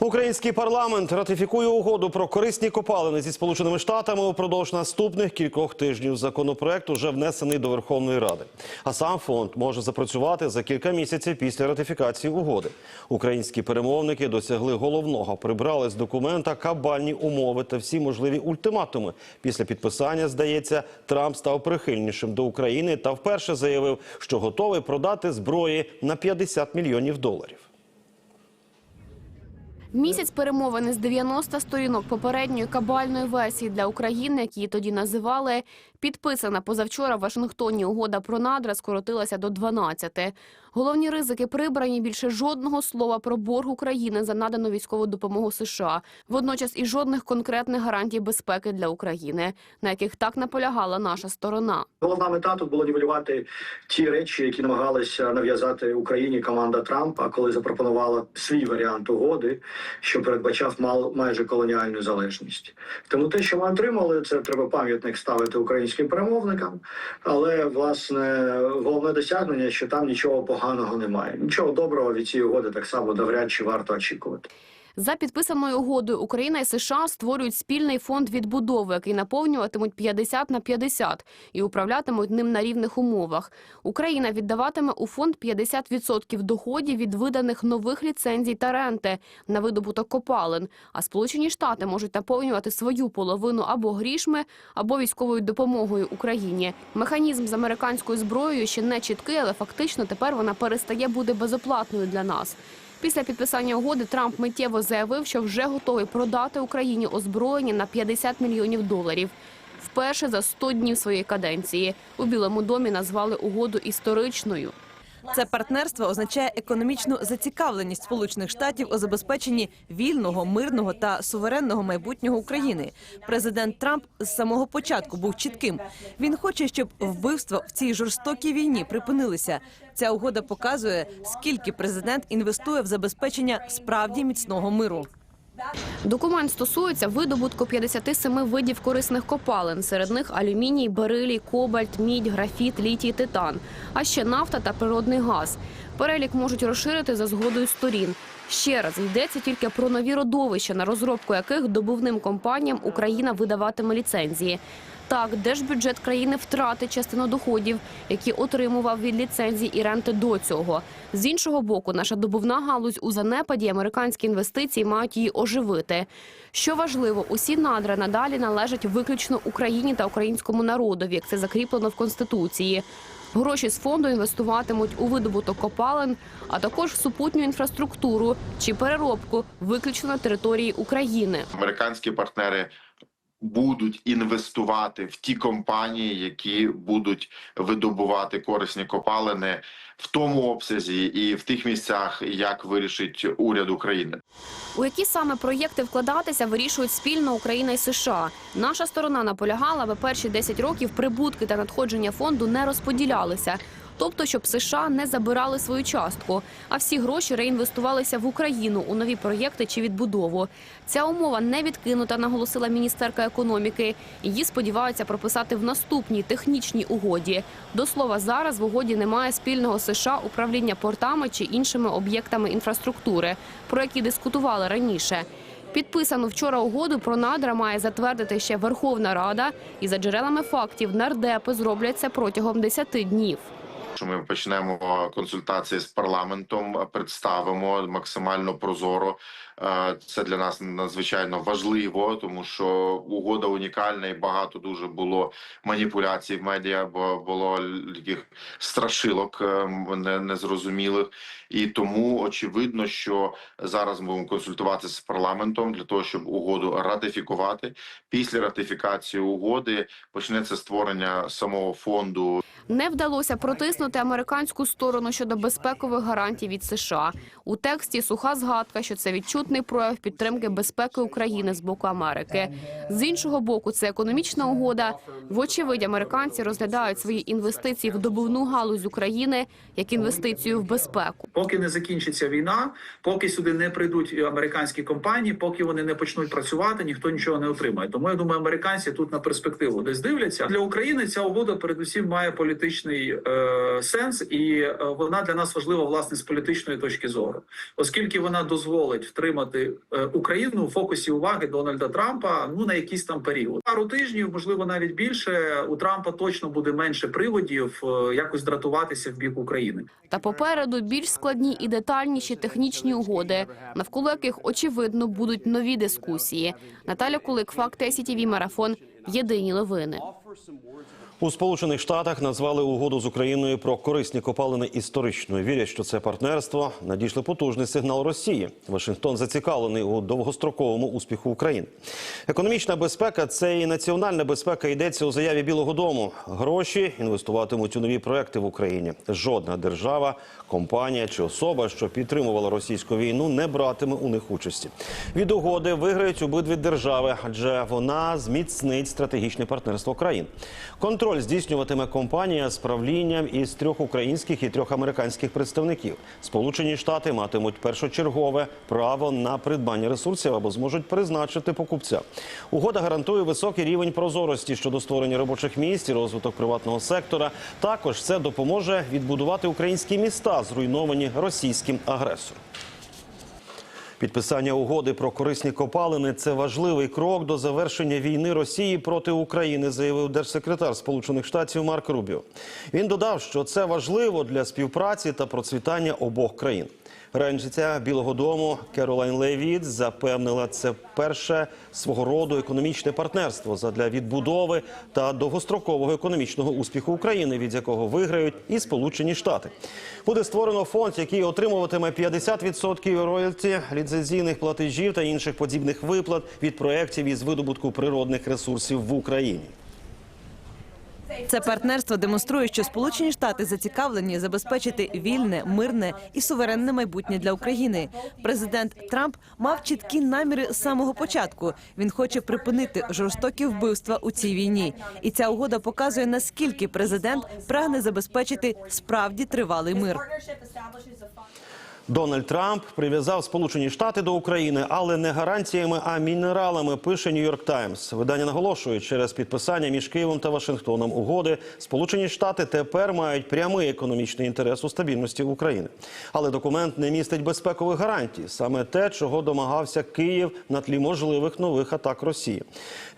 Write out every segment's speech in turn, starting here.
Український парламент ратифікує угоду про корисні копалини зі сполученими штатами упродовж наступних кількох тижнів. Законопроект уже внесений до Верховної Ради. А сам фонд може запрацювати за кілька місяців після ратифікації угоди. Українські перемовники досягли головного, прибрали з документа кабальні умови та всі можливі ультиматуми. Після підписання здається, Трамп став прихильнішим до України та вперше заявив, що готовий продати зброї на 50 мільйонів доларів. Місяць перемовини з 90 сторінок попередньої кабальної версії для України, які її тоді називали, підписана позавчора в Вашингтоні угода про надра скоротилася до 12. Головні ризики прибрані більше жодного слова про борг України за надану військову допомогу США. Водночас і жодних конкретних гарантій безпеки для України, на яких так наполягала наша сторона. Головна мета тут було нівелювати ті речі, які намагалися нав'язати Україні команда Трампа, коли запропонувала свій варіант угоди, що передбачав мал майже колоніальну залежність. Тому те, що ми отримали, це треба пам'ятник ставити українським перемовникам. Але власне головне досягнення, що там нічого поганого немає. Нічого доброго від цієї угоди так само навряд чи варто очікувати. За підписаною угодою Україна і США створюють спільний фонд відбудови, який наповнюватимуть 50 на 50 і управлятимуть ним на рівних умовах. Україна віддаватиме у фонд 50% доходів від виданих нових ліцензій та ренти на видобуток копалин. А Сполучені Штати можуть наповнювати свою половину або грішми, або військовою допомогою Україні. Механізм з американською зброєю ще не чіткий, але фактично тепер вона перестає бути безоплатною для нас. Після підписання угоди Трамп миттєво заявив, що вже готовий продати Україні озброєння на 50 мільйонів доларів. Вперше за 100 днів своєї каденції у Білому домі назвали угоду історичною. Це партнерство означає економічну зацікавленість Сполучених Штатів у забезпеченні вільного, мирного та суверенного майбутнього України. Президент Трамп з самого початку був чітким. Він хоче, щоб вбивства в цій жорстокій війні припинилися. Ця угода показує, скільки президент інвестує в забезпечення справді міцного миру. Документ стосується видобутку 57 видів корисних копалин. Серед них алюміній, берилій, кобальт, мідь, графіт, літій, титан, а ще нафта та природний газ. Перелік можуть розширити за згодою сторін. Ще раз йдеться тільки про нові родовища, на розробку яких добувним компаніям Україна видаватиме ліцензії. Так, держбюджет країни втратить частину доходів, які отримував від ліцензій і ренти до цього. З іншого боку, наша добувна галузь у занепаді американські інвестиції мають її оживити. Що важливо, усі надра надалі належать виключно Україні та українському народові, як це закріплено в конституції. Гроші з фонду інвестуватимуть у видобуток копалин, а також в супутню інфраструктуру чи переробку виключно на території України. американські партнери будуть інвестувати в ті компанії, які будуть видобувати корисні копалини в тому обсязі і в тих місцях, як вирішить уряд України. У які саме проєкти вкладатися вирішують спільно Україна і США. Наша сторона наполягала, аби перші 10 років прибутки та надходження фонду не розподілялися. Тобто, щоб США не забирали свою частку, а всі гроші реінвестувалися в Україну у нові проєкти чи відбудову. Ця умова не відкинута, наголосила міністерка економіки. Її сподіваються прописати в наступній технічній угоді. До слова, зараз в угоді немає спільного США управління портами чи іншими об'єктами інфраструктури, про які дискутували раніше. Підписану вчора угоду про надра має затвердити ще Верховна Рада, і за джерелами фактів нардепи зроблять це протягом 10 днів. Що ми почнемо консультації з парламентом, представимо максимально прозоро. Е, Це для нас надзвичайно важливо, тому що угода унікальна і багато дуже було маніпуляцій в медіа, бо було таких страшилок е, незрозумілих. І тому очевидно, що зараз ми будемо консультуватися з парламентом для того, щоб угоду ратифікувати. Після ратифікації угоди почнеться створення самого фонду Не вдалося протиснути американську сторону щодо безпекових гарантій від США. У тексті суха згадка, що це відчутний прояв підтримки безпеки України з боку Америки. З іншого боку, це економічна угода. Вочевидь, американці розглядають свої інвестиції в добувну галузь України як інвестицію в безпеку. Поки не закінчиться війна, поки сюди не прийдуть американські компанії, поки вони не почнуть працювати, ніхто нічого не отримає. Тому я думаю, американці тут на перспективу десь дивляться. Для України ця угода передусім має політичну політичний е, сенс, і е, вона для нас важлива власне з політичної точки зору, оскільки вона дозволить втримати е, Україну у фокусі уваги Дональда Трампа ну на якийсь там період. Пару тижнів, можливо, навіть більше. У Трампа точно буде менше приводів е, якось дратуватися в бік України. Та попереду більш складні і детальніші технічні угоди, навколо яких очевидно будуть нові дискусії. Наталя Кулик, Факт СІТІВІ Марафон. Єдині новини. У Сполучених Штатах назвали угоду з Україною про корисні копалини історичною. Вірять, що це партнерство надійшли потужний сигнал Росії. Вашингтон зацікавлений у довгостроковому успіху України. Економічна безпека це і національна безпека. Йдеться у заяві Білого Дому. Гроші інвестуватимуть у нові проекти в Україні. Жодна держава, компанія чи особа, що підтримувала російську війну, не братиме у них участі. Від угоди виграють обидві держави, адже вона зміцнить стратегічне партнерство країн. Контроль здійснюватиме компанія з правлінням із трьох українських і трьох американських представників. Сполучені Штати матимуть першочергове право на придбання ресурсів або зможуть призначити покупця. Угода гарантує високий рівень прозорості щодо створення робочих місць і розвиток приватного сектора. Також це допоможе відбудувати українські міста, зруйновані російським агресором. Підписання угоди про корисні копалини це важливий крок до завершення війни Росії проти України, заявив держсекретар Сполучених Штатів Марк Рубіо. Він додав, що це важливо для співпраці та процвітання обох країн. Ренжиця Білого Дому Керолайн Левіт запевнила, це перше свого роду економічне партнерство задля відбудови та довгострокового економічного успіху України, від якого виграють і Сполучені Штати. Буде створено фонд, який отримуватиме 50% роялті, ліцензійних платежів та інших подібних виплат від проєктів із видобутку природних ресурсів в Україні. Це партнерство демонструє, що Сполучені Штати зацікавлені забезпечити вільне, мирне і суверенне майбутнє для України. Президент Трамп мав чіткі наміри з самого початку. Він хоче припинити жорстокі вбивства у цій війні. І ця угода показує наскільки президент прагне забезпечити справді тривалий мир. Дональд Трамп прив'язав Сполучені Штати до України, але не гарантіями, а мінералами. Пише Нью-Йорк Таймс. Видання наголошує, через підписання між Києвом та Вашингтоном угоди Сполучені Штати тепер мають прямий економічний інтерес у стабільності України. Але документ не містить безпекових гарантій, саме те, чого домагався Київ на тлі можливих нових атак Росії.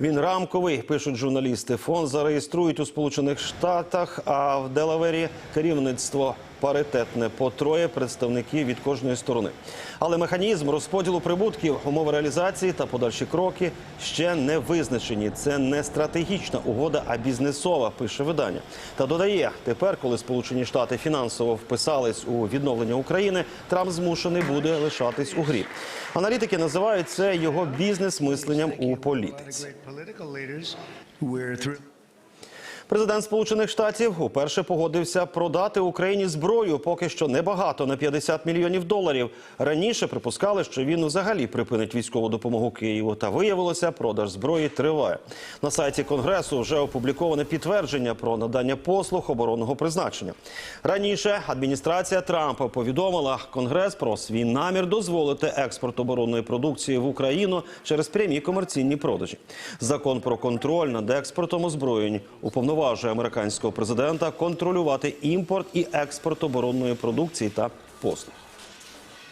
Він рамковий, пишуть журналісти. Фонд зареєструють у Сполучених Штатах, а в Делавері керівництво паритетне по троє представників від кожної сторони. Але механізм розподілу прибутків, умови реалізації та подальші кроки ще не визначені. Це не стратегічна угода, а бізнесова, пише видання. Та додає, тепер, коли Сполучені Штати фінансово вписались у відновлення України, Трамп змушений буде лишатись у грі. Аналітики називають це його бізнес-мисленням у політиці. Президент Сполучених Штатів уперше погодився продати Україні зброю, поки що небагато на 50 мільйонів доларів. Раніше припускали, що він взагалі припинить військову допомогу Києву. Та виявилося, продаж зброї триває. На сайті Конгресу вже опубліковане підтвердження про надання послуг оборонного призначення. Раніше адміністрація Трампа повідомила Конгрес про свій намір дозволити експорт оборонної продукції в Україну через прямі комерційні продажі. Закон про контроль над експортом озброєнь уповноважує американського президента контролювати імпорт і експорт оборонної продукції та послуг.